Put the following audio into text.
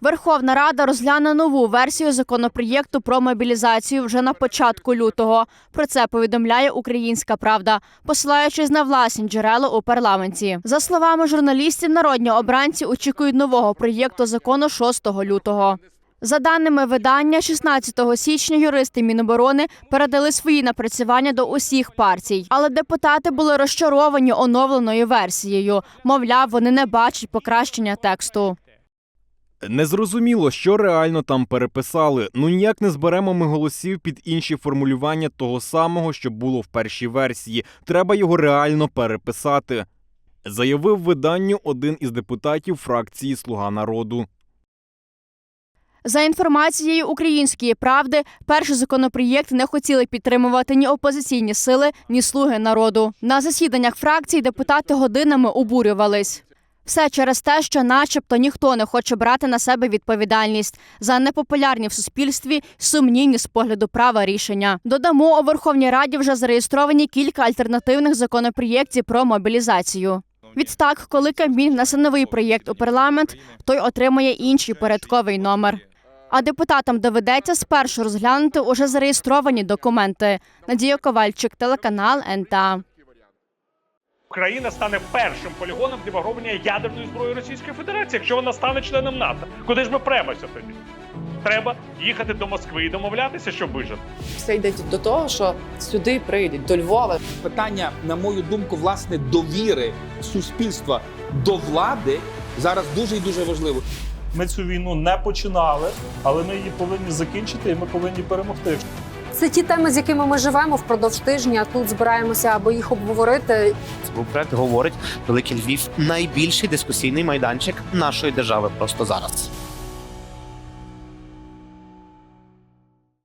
Верховна Рада розгляне нову версію законопроєкту про мобілізацію вже на початку лютого. Про це повідомляє Українська Правда, посилаючись на власні джерела у парламенті. За словами журналістів, народні обранці очікують нового проєкту закону 6 лютого. За даними видання, 16 січня юристи Міноборони передали свої напрацювання до усіх партій, але депутати були розчаровані оновленою версією. Мовляв, вони не бачать покращення тексту. Незрозуміло, що реально там переписали. Ну ніяк не зберемо ми голосів під інші формулювання того самого, що було в першій версії. Треба його реально переписати. Заявив виданню один із депутатів фракції Слуга народу. За інформацією української правди, перший законопроєкт не хотіли підтримувати ні опозиційні сили, ні слуги народу. На засіданнях фракцій депутати годинами обурювались. Все через те, що, начебто, ніхто не хоче брати на себе відповідальність за непопулярні в суспільстві сумнівні з погляду права рішення. Додамо у Верховній Раді вже зареєстровані кілька альтернативних законопроєктів про мобілізацію. Відтак, коли Кабмін внесе новий проєкт у парламент, той отримає інший порядковий номер. А депутатам доведеться спершу розглянути уже зареєстровані документи. Надія Ковальчик, телеканал НТА. Україна стане першим полігоном для виготовлення ядерної зброї Російської Федерації, якщо вона стане членом НАТО. Куди ж ми премося тоді? Треба їхати до Москви і домовлятися, щоб вижити. Все йде до того, що сюди прийдуть до Львова. питання, на мою думку, власне, довіри суспільства до влади зараз дуже і дуже важливо. Ми цю війну не починали, але ми її повинні закінчити, і ми повинні перемогти. Це ті теми, з якими ми живемо впродовж тижня. Тут збираємося, аби їх обговорити. Проект говорить Великий Львів найбільший дискусійний майданчик нашої держави просто зараз.